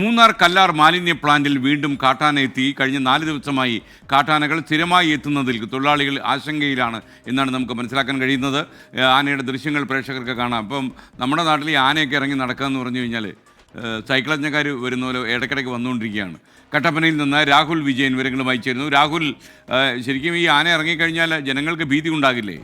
മൂന്നാർ കല്ലാർ മാലിന്യ പ്ലാന്റിൽ വീണ്ടും കാട്ടാന എത്തി കഴിഞ്ഞ നാല് ദിവസമായി കാട്ടാനകൾ സ്ഥിരമായി എത്തുന്നതിൽ തൊഴിലാളികൾ ആശങ്കയിലാണ് എന്നാണ് നമുക്ക് മനസ്സിലാക്കാൻ കഴിയുന്നത്. ആനയുടെ ദൃശ്യങ്ങൾ പ്രേക്ഷകർക്ക് കാണാം. അപ്പം നമ്മുടെ നാട്ടിൽ ഈ ആനയൊക്കെ ഇറങ്ങി നടക്കുക എന്ന് പറഞ്ഞു കഴിഞ്ഞാൽ സൈക്കിളജ്ഞക്കാർ വരുന്ന പോലെ ഇടയ്ക്കിടയ്ക്ക് വന്നുകൊണ്ടിരിക്കുകയാണ്. കട്ടപ്പനയിൽ നിന്ന് രാഹുൽ വിജയൻ വിവരങ്ങളുമായി ചേരുന്നു. രാഹുൽ ശരിക്കും ഈ ആന ഇറങ്ങിക്കഴിഞ്ഞാൽ ജനങ്ങൾക്ക് ഭീതി ഉണ്ടാകില്ലേ?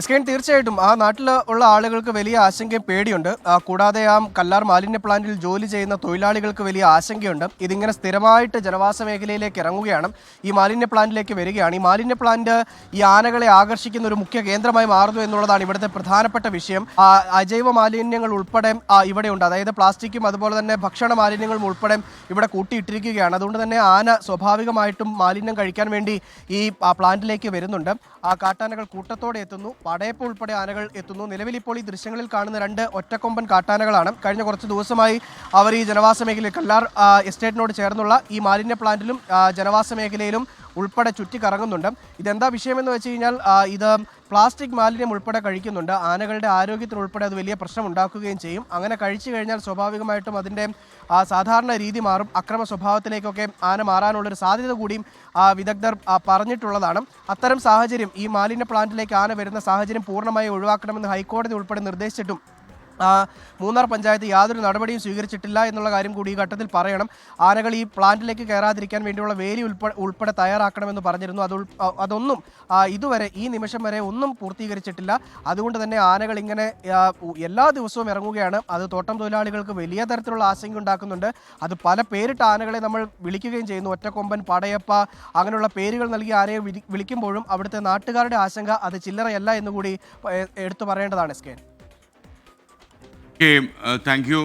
എസ് കെ തീർച്ചയായിട്ടും. ആ നാട്ടിൽ ഉള്ള ആളുകൾക്ക് വലിയ ആശങ്കയും പേടിയുണ്ട്. കൂടാതെ ആ കല്ലാർ മാലിന്യ പ്ലാന്റിൽ ജോലി ചെയ്യുന്ന തൊഴിലാളികൾക്ക് വലിയ ആശങ്കയുണ്ട്. ഇതിങ്ങനെ സ്ഥിരമായിട്ട് ജനവാസ മേഖലയിലേക്ക് ഇറങ്ങുകയാണ്. ഈ മാലിന്യ പ്ലാന്റിലേക്ക് വരികയാണ്. ഈ മാലിന്യ പ്ലാന്റ് ഈ ആനകളെ ആകർഷിക്കുന്ന ഒരു മുഖ്യ കേന്ദ്രമായി മാറുന്നു എന്നുള്ളതാണ് ഇവിടുത്തെ പ്രധാനപ്പെട്ട വിഷയം. അജൈവ മാലിന്യങ്ങൾ ഉൾപ്പെടെ ഇവിടെ ഉണ്ട്. അതായത് പ്ലാസ്റ്റിക്കും അതുപോലെ തന്നെ ഭക്ഷണ മാലിന്യങ്ങളും ഉൾപ്പെടെ ഇവിടെ കൂട്ടിയിട്ടിരിക്കുകയാണ്. അതുകൊണ്ട് തന്നെ ആന സ്വാഭാവികമായിട്ടും മാലിന്യം കഴിക്കാൻ വേണ്ടി ഈ പ്ലാന്റിലേക്ക് വരുന്നുണ്ട്. ആ കാട്ടാനകൾ കൂട്ടത്തോടെ എത്തുന്നു. പടയപ്പ് ഉൾപ്പെടെ ആനകൾ എത്തുന്നു. നിലവിൽ ഇപ്പോൾ ഈ ദൃശ്യങ്ങളിൽ കാണുന്ന രണ്ട് ഒറ്റക്കൊമ്പൻ കാട്ടാനകളാണ്. കഴിഞ്ഞ കുറച്ച് ദിവസമായി അവർ ഈ ജനവാസ മേഖലയിൽ കല്ലാർ എസ്റ്റേറ്റിനോട് ചേർന്നുള്ള ഈ മാലിന്യ പ്ലാന്റിലും ജനവാസ മേഖലയിലും ഉൾപ്പെടെ ചുറ്റിക്കറങ്ങുന്നുണ്ട്. ഇതെന്താ വിഷയമെന്ന് വെച്ച് കഴിഞ്ഞാൽ ഇത് പ്ലാസ്റ്റിക് മാലിന്യം ഉൾപ്പെടെ കഴിക്കുന്നുണ്ട്. ആനകളുടെ ആരോഗ്യത്തിൽ ഉൾപ്പെടെ അത് വലിയ പ്രശ്നം ഉണ്ടാക്കുകയും ചെയ്യും. അങ്ങനെ കഴിച്ചു കഴിഞ്ഞാൽ സ്വാഭാവികമായിട്ടും അതിന്റെ സാധാരണ രീതി മാറും. അക്രമ സ്വഭാവത്തിലേക്കൊക്കെ ആന മാറാനുള്ളൊരു സാധ്യത കൂടിയും വിദഗ്ധർ പറഞ്ഞിട്ടുള്ളതാണ്. അത്തരം സാഹചര്യം ഈ മാലിന്യ പ്ലാന്റിലേക്ക് ആന വരുന്ന സാഹചര്യം പൂർണമായി ഒഴിവാക്കണമെന്ന് ഹൈക്കോടതി ഉൾപ്പെടെ നിർദ്ദേശിച്ചിട്ടും മൂന്നാർ പഞ്ചായത്ത് യാതൊരു നടപടിയും സ്വീകരിച്ചിട്ടില്ല എന്നുള്ള കാര്യം കൂടി ഈ ഘട്ടത്തിൽ പറയണം. ആനകൾ ഈ പ്ലാന്റിലേക്ക് കയറാതിരിക്കാൻ വേണ്ടിയുള്ള വേലി ഉൾപ്പെടെ തയ്യാറാക്കണമെന്ന് പറഞ്ഞിരുന്നു. അത് അതൊന്നും ഇതുവരെ ഈ നിമിഷം വരെ ഒന്നും പൂർത്തീകരിച്ചിട്ടില്ല. അതുകൊണ്ട് തന്നെ ആനകൾ ഇങ്ങനെ എല്ലാ ദിവസവും ഇറങ്ങുകയാണ്. അത് തോട്ടം തൊഴിലാളികൾക്ക് വലിയ തരത്തിലുള്ള ആശങ്ക ഉണ്ടാക്കുന്നുണ്ട്. അത് പല പേരിട്ട ആനകളെ നമ്മൾ വിളിക്കുകയും ചെയ്യുന്നു. ഒറ്റക്കൊമ്പൻ പടയപ്പ അങ്ങനെയുള്ള പേരുകൾ നൽകി ആനയെ വിളിക്കുമ്പോഴും അവിടുത്തെ നാട്ടുകാരുടെ ആശങ്ക അത് ചില്ലറയല്ല എന്നുകൂടി എടുത്തു പറയേണ്ടതാണ് കെ. Okay thank you